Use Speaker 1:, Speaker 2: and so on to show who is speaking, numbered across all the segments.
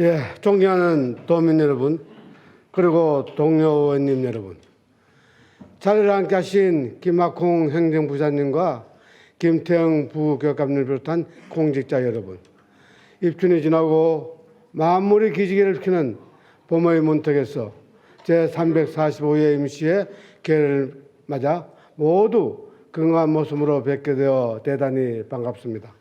Speaker 1: 예, 존경하는 도민 여러분, 그리고 동료 의원님 여러분, 자리를 함께 하신 김학홍 행정부장님과 김태형 부교감을 비롯한 공직자 여러분, 입춘이 지나고 만물이 기지개를 켜는 봄의 문턱에서 제345회 임시의 개를 맞아 모두 건강한 모습으로 뵙게 되어 대단히 반갑습니다.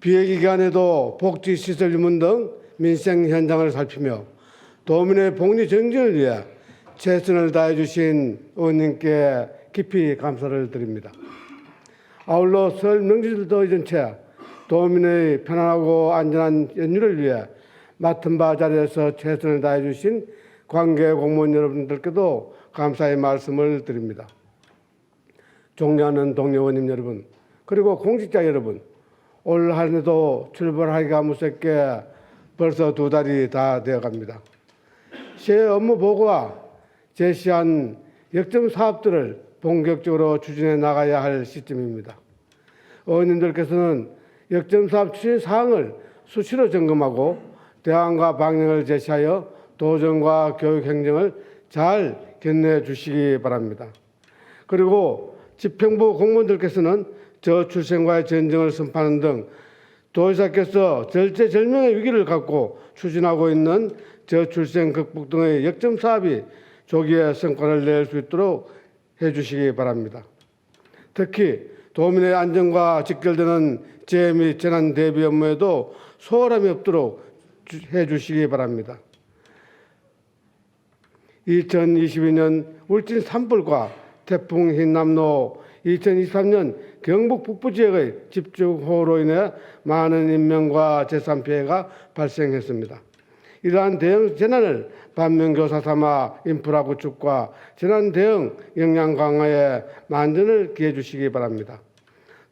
Speaker 1: 비회 기간에도 복지 시설 유문 등 민생 현장을 살피며 도민의 복리 정진을 위해 최선을 다해 주신 의원님께 깊이 감사를 드립니다. 아울러 설 명절도 잊은 채 도민의 편안하고 안전한 연휴를 위해 맡은 바 자리에서 최선을 다해 주신 관계 공무원 여러분들께도 감사의 말씀을 드립니다. 존경하는 동료 의원님 여러분, 그리고 공직자 여러분, 올 한 해도 출발하기가 무섭게 벌써 두 달이 다 되어 갑니다. 새 업무 보고와 제시한 역점 사업들을 본격적으로 추진해 나가야 할 시점입니다. 의원님들께서는 역점 사업 추진 사항을 수시로 점검하고 대안과 방향을 제시하여 도정과 교육 행정을 잘 견내 주시기 바랍니다. 그리고 집행부 공무원들께서는 저출생과의 전쟁을 선포하는 등 도의사께서 절제절명의 위기를 갖고 추진하고 있는 저출생 극복 등의 역점 사업이 조기에 성과를 낼 수 있도록 해주시기 바랍니다. 특히 도민의 안전과 직결되는 재해 및 재난 대비 업무에도 소홀함이 없도록 주- 해주시기 바랍니다. 2022년 울진 산불과 태풍 흰남노 2023년 경북 북부 지역의 집중호우로 인해 많은 인명과 재산 피해가 발생했습니다. 이러한 대응 재난을 반면교사 삼아 인프라 구축과 재난 대응 역량 강화에 만전을 기해 주시기 바랍니다.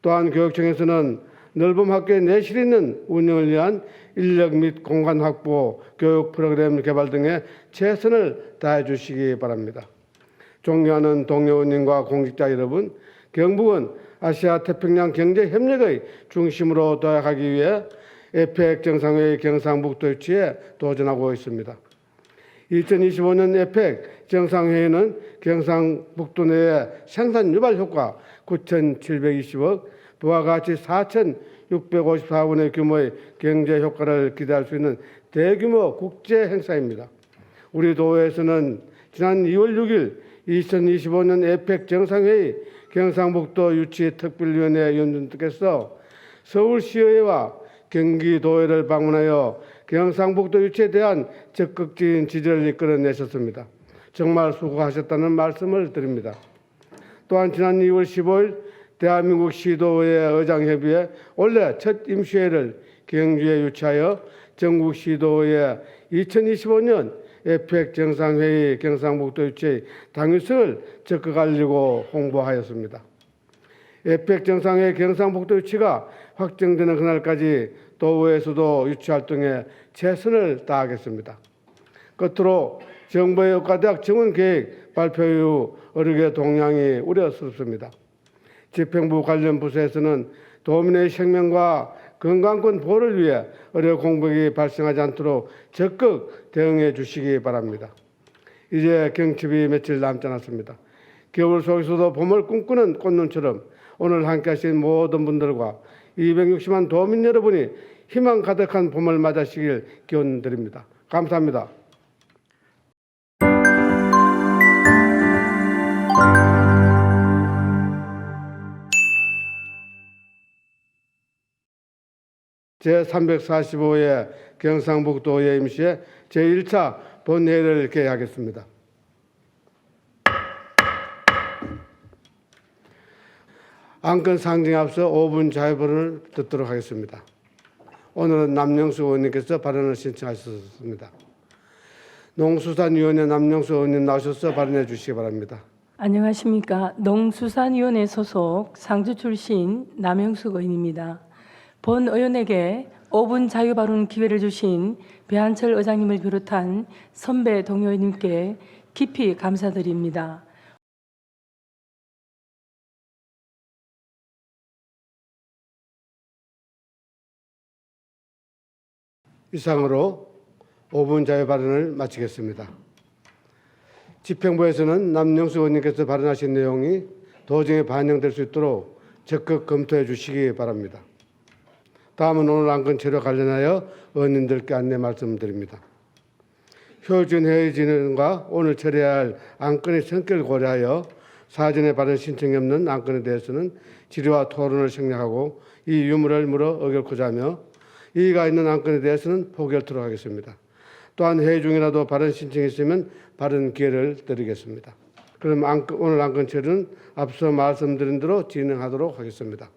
Speaker 1: 또한 교육청에서는 넓은 학교의 내실 있는 운영을 위한 인력 및 공간 확보, 교육 프로그램 개발 등에 최선을 다해 주시기 바랍니다. 존경하는 동료 의원님과 공직자 여러분, 경북은 아시아 태평양 경제 협력의 중심으로 도약하기 위해 에펙 정상회의 경상북도 유치에 도전하고 있습니다. 2025년 에펙 정상회의는 경상북도 내의 생산 유발 효과 9,720억, 부와 같이 4,654원의 규모의 경제 효과를 기대할 수 있는 대규모 국제 행사입니다. 우리 도에서는 지난 2월 6일 2025년 에펙 정상회의 경상북도 유치 특별위원회 위원님께서 서울시의회와 경기도의회를 방문하여 경상북도 유치에 대한 적극적인 지지를 이끌어내셨습니다. 정말 수고하셨다는 말씀을 드립니다. 또한 지난 2월 15일 대한민국 시도의 의장협의회 원래 첫 임시회를 경주에 유치하여 전국 시도의 2025년 에펙 정상회의 경상북도 유치의 당위성을 적극 알리고 홍보하였습니다. 에펙 정상회의 경상북도 유치가 확정되는 그날까지 도의회에서도 유치 활동에 최선을 다하겠습니다. 끝으로 정부의 의과대학 정원 계획 발표 이후 어르게 동향이 우려스럽습니다. 집행부 관련 부서에서는 도민의 생명과 건강권 보호를 위해 의료 공백이 발생하지 않도록 적극 대응해 주시기 바랍니다. 이제 경칩이 며칠 남지 않았습니다. 겨울 속에서도 봄을 꿈꾸는 꽃눈처럼 오늘 함께 하신 모든 분들과 260만 도민 여러분이 희망 가득한 봄을 맞으시길 기원 드립니다. 감사합니다. 제345회 경상북도의 임시회 제1차 본회의를 개하겠습니다. 안건 상정에 앞서 5분 자유발언을 듣도록 하겠습니다. 오늘은 남영수 의원님께서 발언을 신청하셨습니다. 농수산위원회 남영수 의원님 나오셔서 발언해 주시기 바랍니다.
Speaker 2: 안녕하십니까. 농수산위원회 소속 상주 출신 남영숙 의원입니다. 본 의원에게 5분 자유 발언 기회를 주신 배한철 의장님을 비롯한 선배 동료 의원님께 깊이 감사드립니다.
Speaker 1: 이상으로 5분 자유 발언을 마치겠습니다. 집행부에서는 남영수 의원님께서 발언하신 내용이 도정에 반영될 수 있도록 적극 검토해 주시기 바랍니다. 다음은 오늘 안건 체로 관련하여 의원님들께 안내 말씀드립니다. 효율적인 회의 진행과 오늘 처리해야 할 안건의 성격을 고려하여 사전에 발언 신청이 없는 안건에 대해서는 질의와 토론을 생략하고 이 유무를 물어 의결코자 하며 이의가 있는 안건에 대해서는 포기하도록 하겠습니다. 또한 회의 중이라도 발언 신청이 있으면 발언 기회를 드리겠습니다. 그럼 안건, 오늘 안건 처리는 앞서 말씀드린 대로 진행하도록 하겠습니다.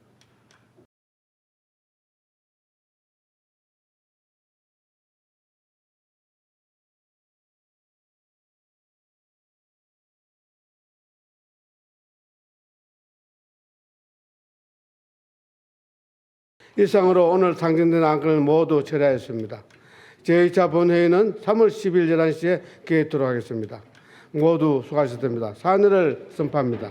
Speaker 1: 이상으로 오늘 상정된 안건을 모두 처리하였습니다. 제2차 본회의는 3월 10일 11시에 개회토록 하겠습니다. 모두 수고하셨습니다. 사늘을 선포합니다.